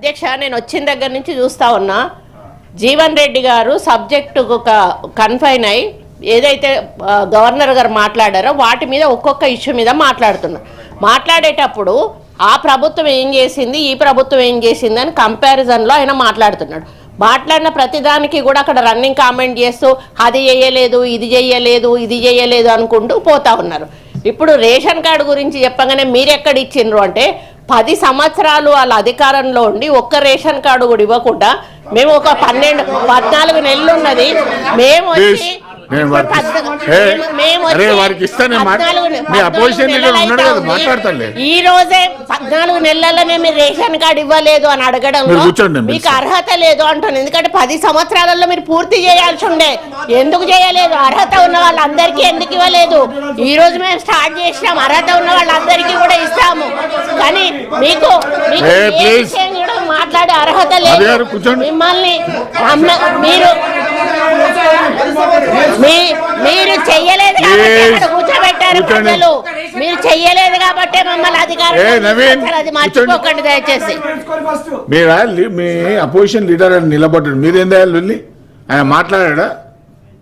అధ్యక్ష నేను వచ్చిన దగ్గర నుంచి చూస్తా ఉన్నా. జీవన్ రెడ్డి గారు సబ్జెక్టు ఒక కన్ఫైన్ అయి ఏదైతే గవర్నర్ గారు మాట్లాడారో వాటి మీద ఒక్కొక్క ఇష్యూ మీద మాట్లాడుతున్నారు మాట్లాడేటప్పుడు ఆ ప్రభుత్వం ఏం చేసింది ఈ ప్రభుత్వం ఏం చేసింది అని కంపారిజన్లో ఆయన మాట్లాడుతున్నాడు. మాట్లాడిన ప్రతిదానికి కూడా అక్కడ రన్నింగ్ కామెంట్ చేస్తూ అది చేయలేదు ఇది చేయలేదు ఇది చేయలేదు అనుకుంటూ పోతా ఉన్నారు. ఇప్పుడు రేషన్ కార్డు గురించి చెప్పగానే మీరు ఎక్కడ ఇచ్చిండ్రు అంటే పది సంవత్సరాలు వాళ్ళ అధికారంలో ఉండి ఒక్క రేషన్ కార్డు కూడా ఇవ్వకుండా మేము ఒక పన్నెండు పద్నాలుగు నెలలు ఉన్నది మేము వచ్చి నేను వారికి మేము- మేము వారికి ఇస్తానే మీ పద్నాలుగు leader ఉన్నాడు కదా, నెలలు మాట్లాడతానులే. ఈ రోజే పద్నాలుగు నెలలనే మీరు రేషన్ కార్డు ఇవ్వలేదు అని మీరు మీకు అర్హత లేదు అంటాను ఎందుకంటే పది సంవత్సరాలలో మీరు పూర్తి చేయాల్సి ఉండే. ఎందుకు చేయలేదు? అర్హత ఉన్న వాళ్ళందరికీ ఎందుకు ఇవ్వలేదు? ఈ రోజు మేము స్టార్ట్ చేసినాం. అర్హత ఉన్న వాళ్ళందరికీ కూడా ఇస్తాము. కానీ మీకు మాట్లాడే అర్హత లేదు. మిమ్మల్ని మీరు మీరు. అక్కడ కూర్చోబెట్టారు. ప్రజలు. మీరు చెయ్యలేదు కాబట్టి మమ్మల్ని అధికారం మర్చిపోకండి దయచేసి. మీరా మీ అపోజిషన్ లీడర్ అని నిలబడ్డాడు. మీరేం వెళ్ళి ఆయన మాట్లాడా